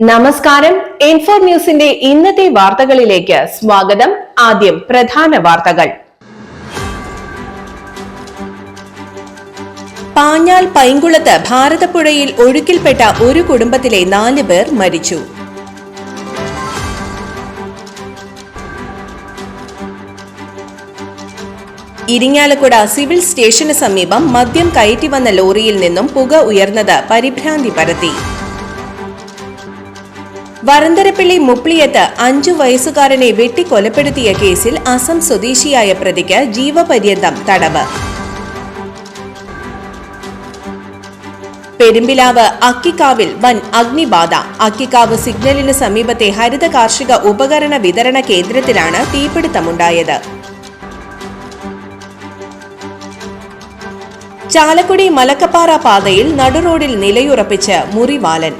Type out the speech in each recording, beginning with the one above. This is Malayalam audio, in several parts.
നമസ്കാരം. ഇൻഫോ ന്യൂസിന്റെ ഇന്നത്തെ വാർത്തകളിലേക്ക് സ്വാഗതം. ആദ്യം പ്രധാന വാർത്തകൾ. പാഞ്ഞാൽ പൈങ്കുളത്ത് ഭാരതപ്പുഴയിൽ ഒഴുക്കിൽപ്പെട്ട ഒരു കുടുംബത്തിലെ നാല് പേർ മരിച്ചു. ഇരിങ്ങാലക്കുട സിവിൽ സ്റ്റേഷന് സമീപം മദ്യം കയറ്റി വന്ന ലോറിയിൽ നിന്നും പുക ഉയർന്നത് പരിഭ്രാന്തി പരത്തി. വരന്തരപ്പിള്ളി മുപ്ലിയത്ത് അഞ്ചു വയസ്സുകാരനെ വെട്ടിക്കൊലപ്പെടുത്തിയ കേസിൽ അസം സ്വദേശിയായ പ്രതിക്ക് ജീവപര്യന്തം തടവ്. പെരുമ്പിലാവ് അക്കിക്കാവിൽ വൻ അഗ്നിബാധ. അക്കിക്കാവ് സിഗ്നലിന് സമീപത്തെ ഹരിത കാർഷിക ഉപകരണ വിതരണ കേന്ദ്രത്തിലാണ് തീപിടുത്തമുണ്ടായത്. ചാലക്കുടി മലക്കപ്പാറ പാതയിൽ നടുറോഡിൽ നിലയുറപ്പിച്ച് മുറിവാലൻ.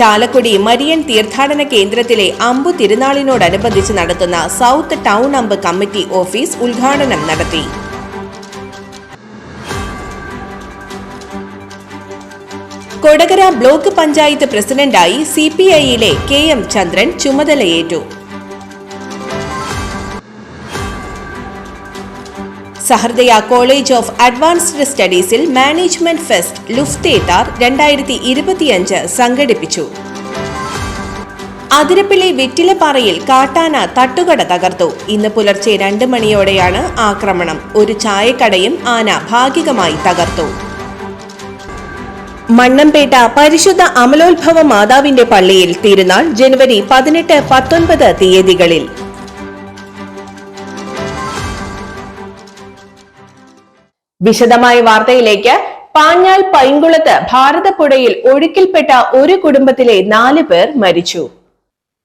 ചാലക്കുടി മരിയൻ തീർത്ഥാടന കേന്ദ്രത്തിലെ അമ്പു തിരുനാളിനോടനുബന്ധിച്ച് നടത്തുന്ന സൗത്ത് ടൗൺ അമ്പ് കമ്മിറ്റി ഓഫീസ് ഉദ്ഘാടനം നടത്തി. കൊടകര ബ്ലോക്ക് പഞ്ചായത്ത് പ്രസിഡന്റായി സി പി ഐയിലെ കെ എം ചന്ദ്രൻ ചുമതലയേറ്റു. സഹൃദയ കോളേജ് ഓഫ് അഡ്വാൻസ്ഡ് സ്റ്റഡീസിൽ മാനേജ്മെന്റ് ഫെസ്റ്റ് ലുഫ്തേതാർ രണ്ടായിരത്തി ഇരുപത്തിയഞ്ച് സംഘടിപ്പിച്ചു. അതിരപ്പിലെ വെറ്റിലപ്പാറയിൽ കാട്ടാന തട്ടുകട തകർത്തു. ഇന്ന് പുലർച്ചെ രണ്ട് മണിയോടെയാണ് ആക്രമണം. ഒരു ചായക്കടയും ആന ഭാഗികമായി തകർത്തു. മണ്ണംപേട്ട പരിശുദ്ധ അമലോത്ഭവ മാതാവിന്റെ പള്ളിയിൽ തിരുനാൾ ജനുവരി പതിനെട്ട് പത്തൊൻപത് തീയതികളിൽ. വിശദമായ വാർത്തയിലേക്ക് പാഞ്ഞാൽ പൈങ്കുളത്ത് ഭാരതപ്പുഴയിൽ ഒഴുക്കിൽപ്പെട്ട ഒരു കുടുംബത്തിലെ നാല് പേർ മരിച്ചു.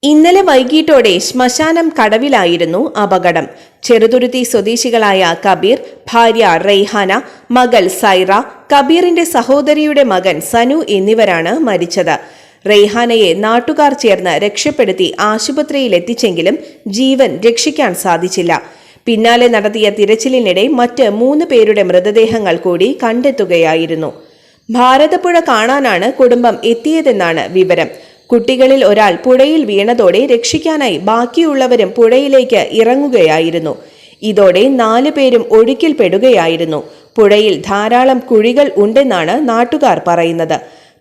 ഇന്നലെ വൈകിട്ടോടെ ശ്മശാനം കടവിലായിരുന്നു അപകടം. ചെറുതുരുത്തി സ്വദേശികളായ കബീർ ഭാര്യ റെയ്ഹാന മകൾ സൈറ കബീറിന്റെ സഹോദരിയുടെ മകൻ സനു എന്നിവരാണ് മരിച്ചത്. റെയ്ഹാനയെ നാട്ടുകാർ ചേർന്ന് രക്ഷപ്പെടുത്തി ആശുപത്രിയിൽ എത്തിച്ചെങ്കിലും ജീവൻ രക്ഷിക്കാൻ സാധിച്ചില്ല. പിന്നാലെ നടത്തിയ തിരച്ചിലിനിടെ മറ്റ് മൂന്ന് പേരുടെ മൃതദേഹങ്ങൾ കൂടി കണ്ടെത്തുകയായിരുന്നു. ഭാരതപ്പുഴ കാണാനാണ് കുടുംബം എത്തിയതെന്നാണ് വിവരം. കുട്ടികളിൽ ഒരാൾ പുഴയിൽ വീണതോടെ രക്ഷിക്കാനായി ബാക്കിയുള്ളവരും പുഴയിലേക്ക് ഇറങ്ങുകയായിരുന്നു. ഇതോടെ നാലു പേരും ഒഴുക്കിൽപ്പെടുകയായിരുന്നു. പുഴയിൽ ധാരാളം കുഴികൾ ഉണ്ടെന്നാണ് നാട്ടുകാർ പറയുന്നത്.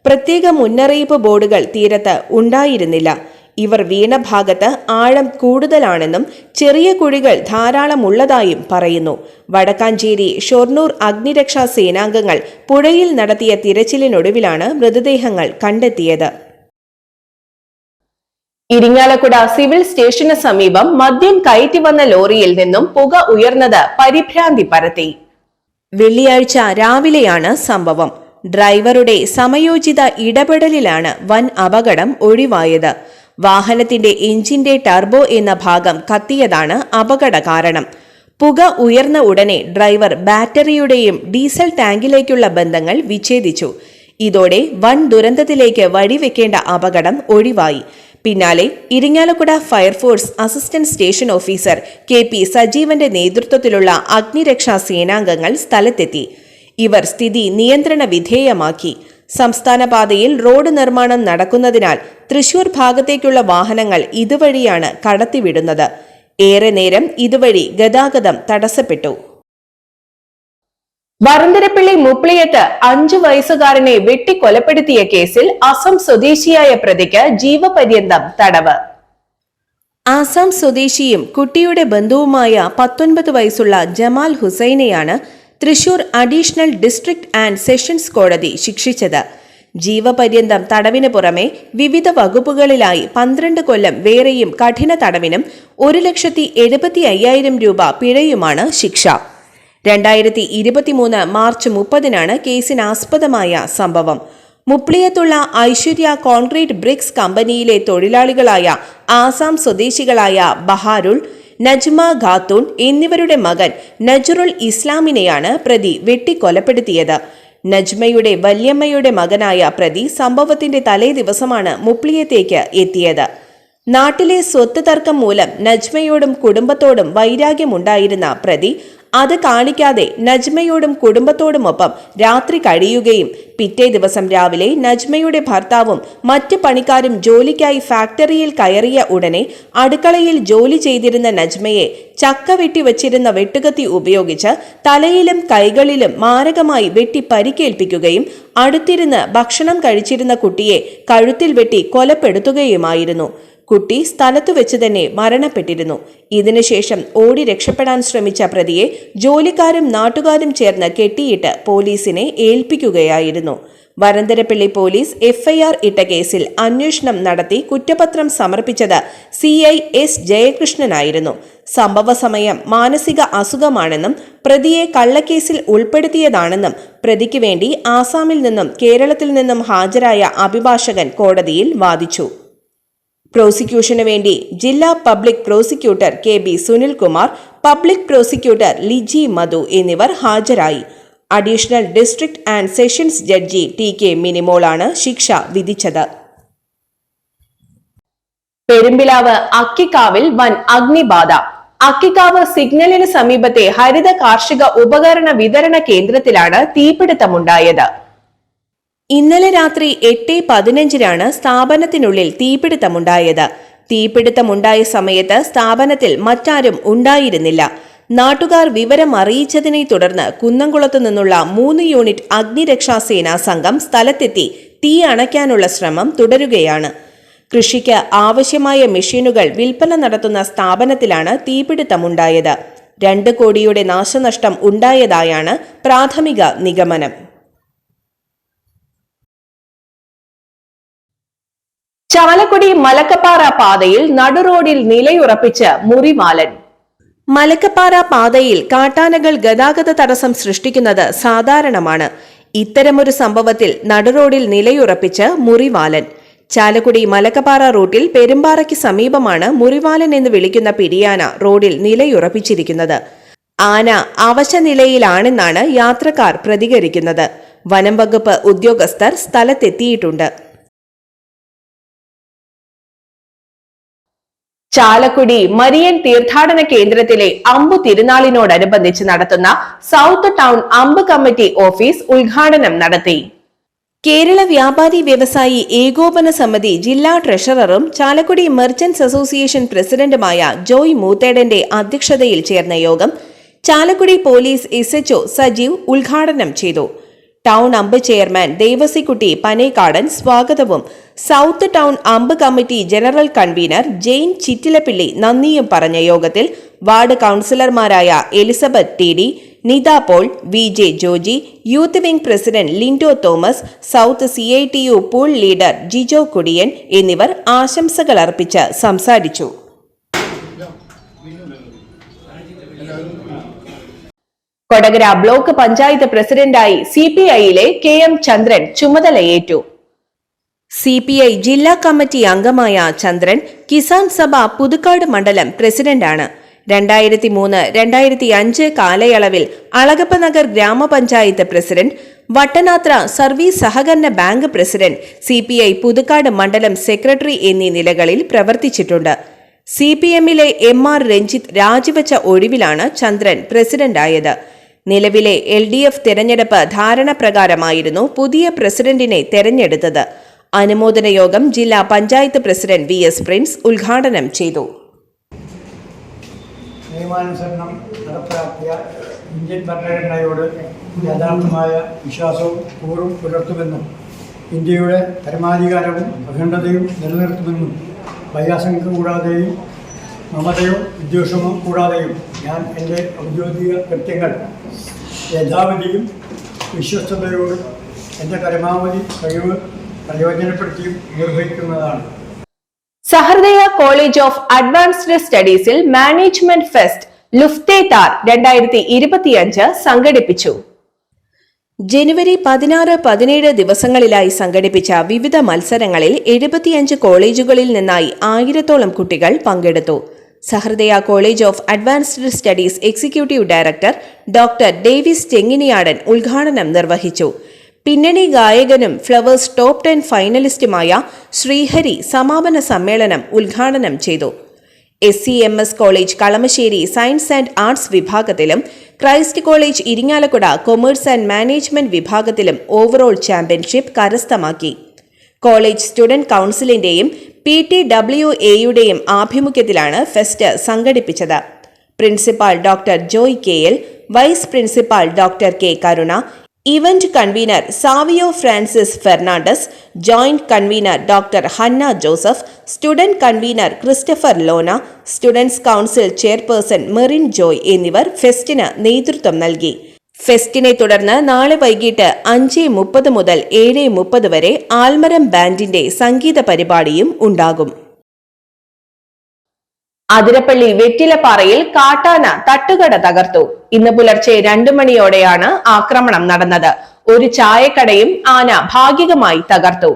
പ്രത്യേക മുന്നറിയിപ്പ് ബോർഡുകൾ തീരത്ത് ഉണ്ടായിരുന്നില്ല. ഇവർ വീണ ഭാഗത്ത് ആഴം കൂടുതലാണെന്നും ചെറിയ കുഴികൾ ധാരാളമുള്ളതായും പറയുന്നു. വടക്കാഞ്ചേരി ഷൊർണൂർ അഗ്നിരക്ഷാ സേനാംഗങ്ങൾ പുഴയിൽ നടത്തിയ തിരച്ചിലിനൊടുവിലാണ് മൃതദേഹങ്ങൾ കണ്ടെത്തിയത്. ഇരിങ്ങാലക്കുട സിവിൽ സ്റ്റേഷന് സമീപം മദ്യം കയറ്റി വന്ന ലോറിയിൽ നിന്നും പുക ഉയർന്നത് പരിഭ്രാന്തി പരത്തി. വെള്ളിയാഴ്ച രാവിലെയാണ് സംഭവം. ഡ്രൈവറുടെ സമയോചിത ഇടപെടലിലാണ് വൻ അപകടം ഒഴിവായത്. വാഹനത്തിന്റെ എഞ്ചിന്റെ ടർബോ എന്ന ഭാഗം കത്തിയതാണ് അപകട കാരണം. പുക ഉയർന്ന ഉടനെ ഡ്രൈവർ ബാറ്ററിയുടെയും ഡീസൽ ടാങ്കിലേക്കുള്ള ബന്ധങ്ങൾ വിച്ഛേദിച്ചു. ഇതോടെ വൻ ദുരന്തത്തിലേക്ക് വഴിവെക്കേണ്ട അപകടം ഒഴിവായി. പിന്നാലെ Irinjalakuda fire force assistant station officer K P സജീവന്റെ നേതൃത്വത്തിലുള്ള അഗ്നിരക്ഷാ സേനാംഗങ്ങൾ സ്ഥലത്തെത്തി. ഇവർ സ്ഥിതി നിയന്ത്രണ വിധേയമാക്കി. സംസ്ഥാന പാതയിൽ റോഡ് നിർമ്മാണം നടക്കുന്നതിനാൽ തൃശൂർ ഭാഗത്തേക്കുള്ള വാഹനങ്ങൾ ഇതുവഴിയാണ് കടത്തിവിടുന്നത്. ഏറെ നേരം ഇതുവഴി ഗതാഗതം തടസ്സപ്പെട്ടു. വരന്തരപ്പിള്ളി മുപ്പിളിയത്ത് അഞ്ചു വയസ്സുകാരനെ വെട്ടിക്കൊലപ്പെടുത്തിയ കേസിൽ അസം സ്വദേശിയായ പ്രതിക്ക് ജീവപര്യന്തം തടവ്. ആസാം സ്വദേശിയും കുട്ടിയുടെ ബന്ധുവുമായ പത്തൊൻപത് വയസ്സുള്ള Jamal ഹുസൈനെയാണ് Thrissur additional district and sessions കോടതി ശിക്ഷിച്ചത്. ജീവപര്യന്തം തടവിന് പുറമെ വിവിധ വകുപ്പുകളിലായി പന്ത്രണ്ട് കൊല്ലം വേറെയും കഠിന തടവിനും ഒരു ലക്ഷത്തി എഴുപത്തി അയ്യായിരം രൂപ പിഴയുമാണ് ശിക്ഷ. രണ്ടായിരത്തി ഇരുപത്തിമൂന്ന് മാർച്ച് മുപ്പതിനാണ് കേസിനാസ്പദമായ സംഭവം. മുപ്ലിയത്തുള്ള ഐശ്വര്യ കോൺക്രീറ്റ് ബ്രിക്സ് കമ്പനിയിലെ തൊഴിലാളികളായ ആസാം സ്വദേശികളായ ബഹാരുൾ നജ്മ ഖാത്തൂൺ എന്നിവരുടെ മകൻ നജറുൽ ഇസ്ലാമിനെയാണ് പ്രതി വെട്ടിക്കൊലപ്പെടുത്തിയത്. നജ്മയുടെ വല്യമ്മയുടെ മകനായ പ്രതി സംഭവത്തിന്റെ തലേ ദിവസമാണ് മുപ്ലിയത്തേക്ക് എത്തിയത്. നാട്ടിലെ സ്വത്ത് തർക്കം മൂലം നജ്മയോടും കുടുംബത്തോടും വൈരാഗ്യമുണ്ടായിരുന്ന പ്രതി അത് കാണിക്കാതെ നജ്മയോടും കുടുംബത്തോടുമൊപ്പം രാത്രി കഴിയുകയും പിറ്റേ ദിവസം രാവിലെ നജ്മയുടെ ഭർത്താവും മറ്റ് പണിക്കാരും ജോലിക്കായി ഫാക്ടറിയിൽ കയറിയ ഉടനെ അടുക്കളയിൽ ജോലി ചെയ്തിരുന്ന നജ്മയെ ചക്ക വെട്ടി വച്ചിരുന്ന വെട്ടുകത്തി ഉപയോഗിച്ച് തലയിലും കൈകളിലും മാരകമായി വെട്ടി പരിക്കേൽപ്പിക്കുകയും അടുത്തിരുന്ന് ഭക്ഷണം കഴിച്ചിരുന്ന കുട്ടിയെ കഴുത്തിൽ വെട്ടി കൊലപ്പെടുത്തുകയുമായിരുന്നു. കുട്ടി സ്ഥലത്തു വെച്ച് തന്നെ മരണപ്പെട്ടിരുന്നു. ഇതിനുശേഷം ഓടി രക്ഷപ്പെടാൻ ശ്രമിച്ച പ്രതിയെ ജോലിക്കാരും നാട്ടുകാരും ചേർന്ന് കെട്ടിയിട്ട് പോലീസിനെ ഏൽപ്പിക്കുകയായിരുന്നു. വരന്തരപ്പള്ളി പോലീസ് എഫ്ഐആർ ഇട്ട കേസിൽ അന്വേഷണം നടത്തി കുറ്റപത്രം സമർപ്പിച്ചത് സി ഐ എസ് ജയകൃഷ്ണനായിരുന്നു. സംഭവ സമയം മാനസിക അസുഖമാണെന്നും പ്രതിയെ കള്ളക്കേസിൽ ഉൾപ്പെടുത്തിയതാണെന്നും പ്രതിക്ക് വേണ്ടി ആസാമിൽ നിന്നും കേരളത്തിൽ നിന്നും ഹാജരായ അഭിഭാഷകൻ കോടതിയിൽ വാദിച്ചു. പ്രോസിക്യൂഷന് വേണ്ടി ജില്ലാ public prosecutor K B Sunilkumar public prosecutor Liji Madhu എന്നിവർ ഹാജരായി. Additional district and sessions judge T K മിനിമോളാണ് ശിക്ഷ വിധിച്ചത്. പെരുമ്പിലാവ് അക്കിക്കാവിൽ വൻ അഗ്നിബാധ. അക്കിക്കാവ് സിഗ്നലിന് സമീപത്തെ ഹരിത കാർഷിക ഉപകരണ വിതരണ കേന്ദ്രത്തിലാണ് തീപിടുത്തമുണ്ടായത്. ഇന്നലെ രാത്രി എട്ട് പതിനഞ്ചിനാണ് സ്ഥാപനത്തിനുള്ളിൽ തീപിടുത്തമുണ്ടായത്. തീപിടുത്തമുണ്ടായ സമയത്ത് സ്ഥാപനത്തിൽ മറ്റാരും ഉണ്ടായിരുന്നില്ല. നാട്ടുകാർ വിവരം അറിയിച്ചതിനെ തുടർന്ന് കുന്നംകുളത്തു നിന്നുള്ള മൂന്ന് യൂണിറ്റ് അഗ്നിരക്ഷാസേനാ സംഘം സ്ഥലത്തെത്തി തീ അണയ്ക്കാനുള്ള ശ്രമം തുടരുകയാണ്. കൃഷിക്ക് ആവശ്യമായ മെഷീനുകൾ വിൽപ്പന നടത്തുന്ന സ്ഥാപനത്തിലാണ് തീപിടുത്തമുണ്ടായത്. രണ്ട് കോടിയുടെ നാശനഷ്ടം ഉണ്ടായതായാണ് പ്രാഥമിക നിഗമനം. ചാലക്കുടി മലക്കപ്പാറ പാതയിൽ നടുറോഡിൽ നിലയുറപ്പിച്ച് മുറിമാലൻ. മലക്കപ്പാറ പാതയിൽ കാട്ടാനകൾ ഗതാഗത തടസ്സം സൃഷ്ടിക്കുന്നത് സാധാരണമാണ്. ഇത്തരമൊരു സംഭവത്തിൽ നടുറോഡിൽ നിലയുറപ്പിച്ച് മുറിവാലൻ. ചാലക്കുടി മലക്കപ്പാറ റൂട്ടിൽ പെരുമ്പാറയ്ക്ക് സമീപമാണ് മുറിവാലൻ എന്ന് വിളിക്കുന്ന പിടിയാന റോഡിൽ നിലയുറപ്പിച്ചിരിക്കുന്നത്. ആന അവശനിലയിലാണെന്നാണ് യാത്രക്കാർ പ്രതികരിക്കുന്നത്. വനം വകുപ്പ് ഉദ്യോഗസ്ഥർ സ്ഥലത്തെത്തിയിട്ടുണ്ട്. ചാലക്കുടി മരിയൻ തീർത്ഥാടന കേന്ദ്രത്തിലെ അമ്പു തിരുനാളിനോടനുബന്ധിച്ച് നടത്തുന്ന സൗത്ത് ടൗൺ അമ്പ് കമ്മിറ്റി ഓഫീസ് ഉദ്ഘാടനം നടത്തി. കേരള വ്യാപാരി വ്യവസായി ഏകോപന സമിതി ജില്ലാ ട്രഷററും ചാലക്കുടി മെർച്ചന്റ്സ് അസോസിയേഷൻ പ്രസിഡന്റുമായ ജോയ് മൂത്തേടന്റെ അധ്യക്ഷതയിൽ ചേർന്ന യോഗം ചാലക്കുടി പോലീസ് എസ് സജീവ് ഉദ്ഘാടനം ചെയ്തു. ടൗൺ അമ്പ് ചെയർമാൻ ദേവസിക്കുട്ടി പനേക്കാടൻ സ്വാഗതവും. സൗത്ത് ടൗൺ അമ്പ് committee general convener Jain Chittilappilly നന്ദിയും പറഞ്ഞ യോഗത്തിൽ വാർഡ് കൗൺസിലർമാരായ Elizabeth T D Nitha Paul V J Joji youth wing president Lindo Thomas south C I T U pool leader Jijo Kudiyan എന്നിവർ ആശംസകൾ അർപ്പിച്ച് സംസാരിച്ചു. കൊടകര ബ്ലോക്ക് പഞ്ചായത്ത് പ്രസിഡന്റായി സി പി ഐയിലെ കെ എം ചന്ദ്രൻ ചുമതലയേറ്റു. സി പി ഐ ജില്ലാ കമ്മിറ്റി അംഗമായ ചന്ദ്രൻ കിസാൻ സഭ പുതുക്കാട് മണ്ഡലം പ്രസിഡന്റാണ്. രണ്ടായിരത്തി മൂന്ന് രണ്ടായിരത്തി അഞ്ച് കാലയളവിൽ അളകപ്പനഗർ ഗ്രാമപഞ്ചായത്ത് പ്രസിഡന്റ് വട്ടനാത്ര സർവീസ് സഹകരണ bank president C P I Puthukkad മണ്ഡലം സെക്രട്ടറി എന്നീ നിലകളിൽ പ്രവർത്തിച്ചിട്ടുണ്ട്. സി പി എമ്മിലെ എം ആർ രഞ്ജിത്ത് രാജിവച്ച ഒഴിവിലാണ് ചന്ദ്രൻ പ്രസിഡന്റായത്. നിലവിലെ എൽ ഡി എഫ് തെരഞ്ഞെടുപ്പ് ധാരണപ്രകാരമായിരുന്നു പുതിയ പ്രസിഡന്റിനെ തെരഞ്ഞെടുത്തത്. അനുമോദന യോഗം ജില്ലാ panchayat president V S Prince ഉദ്ഘാടനം ചെയ്തു. നിയമാനുസരണം നടപ്പിലാക്കിയ ഇന്ത്യൻ ഭരണഘടനയോട് യഥാർത്ഥമായ വിശ്വാസവും കൂറും പുലർത്തുമെന്നും ഇന്ത്യയുടെ പരമാധികാരവും അഖണ്ഡതയും നിലനിർത്തുമെന്നും ഭയാശങ്ക കൂടാതെയും മമതയോ വിദ്വേഷമോ കൂടാതെയും ഞാൻ എന്റെ ഔദ്യോഗിക കൃത്യങ്ങൾ യഥാവിധിയും വിശ്വസ്തയോടും എന്റെ പരമാവധി കഴിവ് പ്രയോജനപ്പെടുത്തിയും നിർവഹിക്കുന്നതാണ്. സഹൃദയ കോളേജ് ഓഫ് അഡ്വാൻസ്ഡ് സ്റ്റഡീസിൽ മാനേജ്മെന്റ് ഫെസ്റ്റ് ലുഫ്തേ താർ രണ്ടായിരത്തി ഇരുപത്തിയഞ്ച് സംഘടിപ്പിച്ചു. ജനുവരി പതിനാറ് പതിനേഴ് ദിവസങ്ങളിലായി സംഘടിപ്പിച്ച വിവിധ മത്സരങ്ങളിൽ എഴുപത്തിയഞ്ച് കോളേജുകളിൽ നിന്നായി ആയിരത്തോളം കുട്ടികൾ പങ്കെടുത്തു. Sahrudaya college of advanced studies executive director doctor Davis Chenginiyadan ഉദ്ഘാടനം നിർവഹിച്ചു. പിന്നണി ഗായകനും ഫ്ലവേഴ്സ് ടോപ്പ് ടെൻ ഫൈനലിസ്റ്റുമായ ശ്രീഹരി സമാപന സമ്മേളനം ഉദ്ഘാടനം ചെയ്തു. S C M S college Kalamassery science and arts വിഭാഗത്തിലും Christ college Irinjalakuda commerce and management വിഭാഗത്തിലും ഓവറോൾ ചാമ്പ്യൻഷിപ്പ് കരസ്ഥമാക്കി. കോളേജ് സ്റ്റുഡന്റ് കൗൺസിലിന്റെയും പി ടി ഡബ്ല്യു എയുടെയും ആഭിമുഖ്യത്തിലാണ് ഫെസ്റ്റ് സംഘടിപ്പിച്ചത്. Principal doctor Joy K. L. Vice principal doctor K. Karuna event convener Savio Francis Fernandez joint convener doctor Hanna Joseph student convener Christopher Lona students council chairperson Merin Joy എന്നിവർ ഫെസ്റ്റിന് നേതൃത്വം നൽകി. ഫെസ്റ്റിനെ തുടർന്ന് നാളെ വൈകിട്ട് അഞ്ച് മുപ്പത് മുതൽ ഏഴ് മുപ്പത് വരെ ആൽമരം ബാൻഡിന്റെ സംഗീത പരിപാടിയും ഉണ്ടാകും. അതിരപ്പള്ളി വെറ്റിലപ്പാറയിൽ കാട്ടാന തട്ടുകട തകർത്തു. ഇന്ന് പുലർച്ചെ രണ്ടു മണിയോടെയാണ് ആക്രമണം നടന്നത്. ഒരു ചായക്കടയും ആന ഭാഗികമായി തകർത്തു.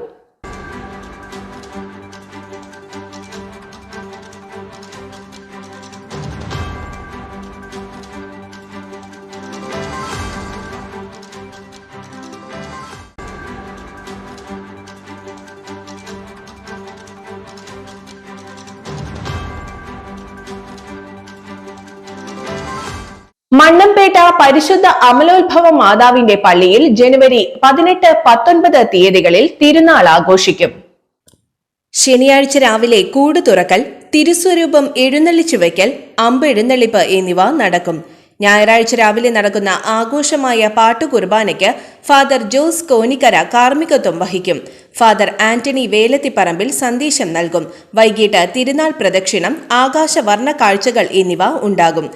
മണ്ണമ്പേട്ട പരിശുദ്ധ അമലോത്ഭവ മാതാവിന്റെ പള്ളിയിൽ ജനുവരി പതിനെട്ട് പത്തൊൻപത് തീയതികളിൽ തിരുനാൾ ആഘോഷിക്കും. ശനിയാഴ്ച രാവിലെ കൂട് തുറക്കൽ തിരുസ്വരൂപം എഴുന്നള്ളിച്ചു വയ്ക്കൽ എന്നിവ നടക്കും. ഞായറാഴ്ച രാവിലെ നടക്കുന്ന ആഘോഷമായ പാട്ടുകുർബാനയ്ക്ക് ഫാദർ ജോസ് കോനിക്കര കാർമ്മികത്വം വഹിക്കും. ഫാദർ ആന്റണി വേലത്തിപ്പറമ്പിൽ സന്ദേശം നൽകും. വൈകിട്ട് തിരുനാൾ പ്രദക്ഷിണം ആകാശവർണ കാഴ്ചകൾ എന്നിവ ഉണ്ടാകും.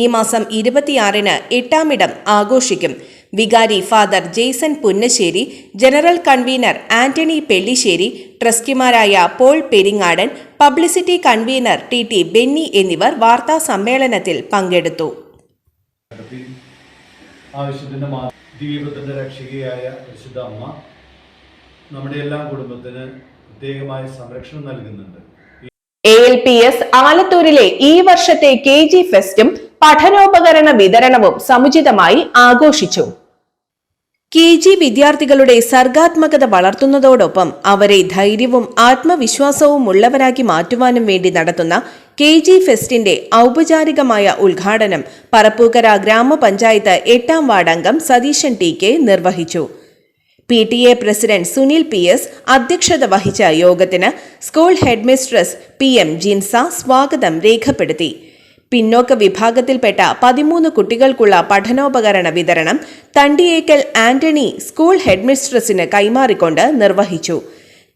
ഈ മാസം ഇരുപത്തിയാറിന് എട്ടാമിടം ആഘോഷിക്കും. വികാരി father Jaison Punnassery general convener Antony Pellissery ട്രസ്റ്റിമാരായ Paul Peringadan publicity convener T T Benny എന്നിവർ വാർത്താ സമ്മേളനത്തിൽ പങ്കെടുത്തു. ആവശ്യത്തിന്റെ രക്ഷകയായ അമ്മ നമ്മുടെ എല്ലാ കുടുംബത്തിന് പ്രത്യേകമായ സംരക്ഷണം നൽകുന്നുണ്ട്. എ എൽ പി എസ് ആലത്തൂരിലെ ഈ വർഷത്തെ കെ ജി ഫെസ്റ്റും പഠനോപകരണ വിതരണവും സമുചിതമായി ആഘോഷിച്ചു. കെ ജി വിദ്യാർത്ഥികളുടെ സർഗാത്മകത വളർത്തുന്നതോടൊപ്പം അവരെ ധൈര്യവും ആത്മവിശ്വാസവും ഉള്ളവരാക്കി മാറ്റുവാനും വേണ്ടി നടത്തുന്ന കെ ജി ഫെസ്റ്റിന്റെ ഔപചാരികമായ ഉദ്ഘാടനം പറപ്പൂക്കര ഗ്രാമപഞ്ചായത്ത് എട്ടാം വാർഡ് അംഗം സതീശൻ ടി കെ നിർവഹിച്ചു. P T A president Sunil P S അധ്യക്ഷത വഹിച്ച യോഗത്തിന് school headmistress P M Jinsa സ്വാഗതം രേഖപ്പെടുത്തി. പിന്നോക്ക വിഭാഗത്തിൽപ്പെട്ട പതിമൂന്ന് കുട്ടികൾക്കുള്ള പഠനോപകരണ വിതരണം തണ്ടിയേക്കൽ ആന്റണി സ്കൂൾ ഹെഡ്മിസ്ട്രസിന് കൈമാറിക്കൊണ്ട് നിർവഹിച്ചു.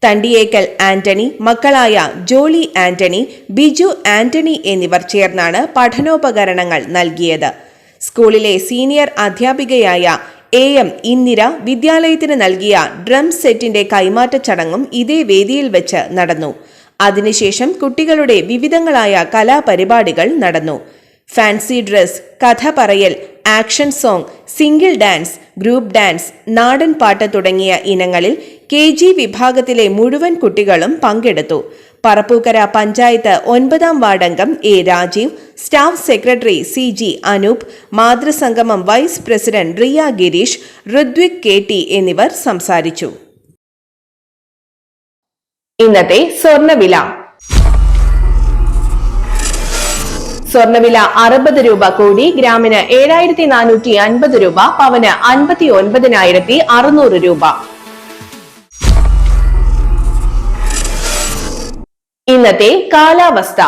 തണ്ടിയേക്കൽ ആന്റണി മക്കളായ ജോളി ആന്റണി ബിജു ആന്റണി എന്നിവർ ചേർന്നാണ് പഠനോപകരണങ്ങൾ നൽകിയത്. സ്കൂളിലെ സീനിയർ അധ്യാപികയായ എ എം ഇന്ദിര വിദ്യാലയത്തിന് നൽകിയ ഡ്രം സെറ്റിന്റെ കൈമാറ്റ ചടങ്ങും ഇതേ വേദിയിൽ വെച്ച് നടന്നു. അതിനുശേഷം കുട്ടികളുടെ വിവിധങ്ങളായ കലാപരിപാടികൾ നടന്നു. ഫാൻസി ഡ്രസ് കഥ പറയൽ action song single dance group dance നാടൻ പാട്ട് തുടങ്ങിയ ഇനങ്ങളിൽ കെ ജി വിഭാഗത്തിലെ മുഴുവൻ കുട്ടികളും പങ്കെടുത്തു. പറപ്പൂക്കര പഞ്ചായത്ത് ഒൻപതാം വാർഡംഗം A Rajeev staff secretary C G Anoop മാതൃസംഗമം vice president Riya Girish Hrithik K T എന്നിവർ സംസാരിച്ചു. ഇന്നത്തെ സ്വർണവില. സ്വർണവില അറുപത് രൂപ കൂടി ഗ്രാമിന് ഏഴായിരത്തി നാനൂറ്റി അൻപത് രൂപ പവന് അൻപത്തി ഒൻപതിനായിരത്തി അറുന്നൂറ് രൂപ. ഇന്നത്തെ കാലാവസ്ഥ.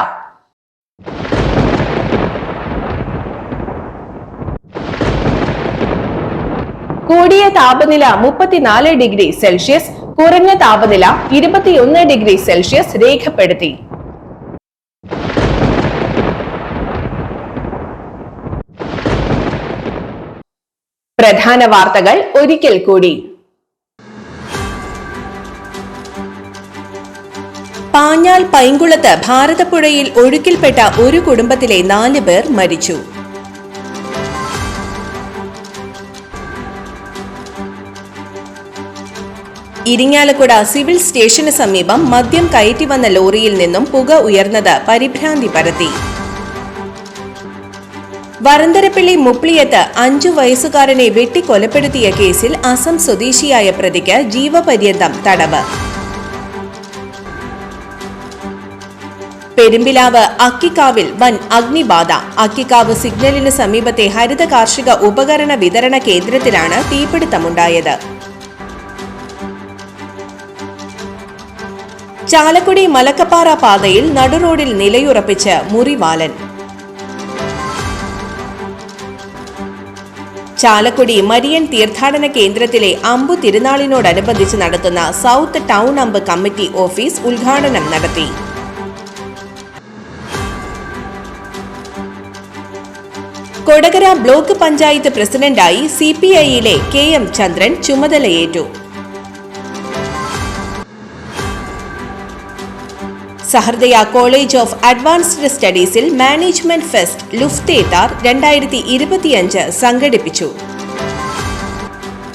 കൂടിയ താപനില മുപ്പത്തിനാല് ഡിഗ്രി സെൽഷ്യസ് കുറഞ്ഞ താപനില ഇരുപത്തിയൊന്ന് ഡിഗ്രി സെൽഷ്യസ് രേഖപ്പെടുത്തി. പ്രധാന വാർത്തകൾ ഒരിക്കൽ കൂടി. പാഞ്ഞാൽ പൈങ്കുളത്ത് ഭാരതപ്പുഴയിൽ ഒഴുക്കിൽപ്പെട്ട ഒരു കുടുംബത്തിലെ നാല് പേർ മരിച്ചു. ഇരിങ്ങാലക്കുട സിവിൽ സ്റ്റേഷന് സമീപം മദ്യം കയറ്റി വന്ന ലോറിയിൽ നിന്നും പുക ഉയർന്നത് പരിഭ്രാന്തി പരത്തി. വരന്തരപ്പള്ളി മുപ്ലിയത്ത് അഞ്ചു വയസ്സുകാരനെ വെട്ടിക്കൊലപ്പെടുത്തിയ കേസിൽ അസം സ്വദേശിയായ പ്രതിക്ക് ജീവപര്യന്തം തടവ്. പെരുമ്പിലാവ് അക്കിക്കാവിൽ വൻ അഗ്നിബാധ. അക്കിക്കാവ് സിഗ്നലിന് സമീപത്തെ ഹരിത കാർഷിക ഉപകരണ വിതരണ കേന്ദ്രത്തിലാണ് തീപിടുത്തമുണ്ടായത്. ചാലക്കുടി മലക്കപ്പാറ പാതയിൽ നടുറോഡിൽ നിലയുറപ്പിച്ച് മുറിവാലൻ. ചാലക്കുടി മരിയൻ തീർത്ഥാടന കേന്ദ്രത്തിലെ അമ്പു തിരുനാളിനോടനുബന്ധിച്ച് നടത്തുന്ന സൗത്ത് ടൗൺ അമ്പ് കമ്മിറ്റി ഓഫീസ് ഉദ്ഘാടനം നടത്തി. കൊടകര ബ്ലോക്ക് പഞ്ചായത്ത് പ്രസിഡന്റായി സി പി ഐയിലെ കെ എം ചന്ദ്രൻ ചുമതലയേറ്റു. സഹൃദയ കോളേജ് ഓഫ് അഡ്വാൻസ്ഡ് സ്റ്റഡീസിൽ മാനേജ്മെന്റ് ഫെസ്റ്റ് ലുഫ്തേതാർ രണ്ടായിരത്തി ഇരുപത്തിയഞ്ച് സംഘടിപ്പിച്ചു.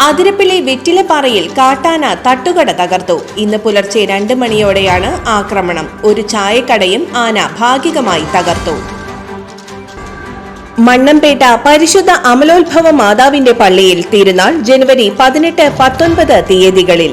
അതിരപ്പിള്ളി വെറ്റിലപ്പാറയിൽ കാട്ടാന തട്ടുകട തകർത്തു. ഇന്ന് പുലർച്ചെ രണ്ട് മണിയോടെയാണ് ആക്രമണം. ഒരു ചായക്കടയും ആന ഭാഗികമായി തകർത്തു. മണ്ണമ്പേട്ട പരിശുദ്ധ അമലോത്ഭവ മാതാവിന്റെ പള്ളിയിൽ തിരുനാൾ ജനുവരി പതിനെട്ട് പത്തൊൻപത് തീയതികളിൽ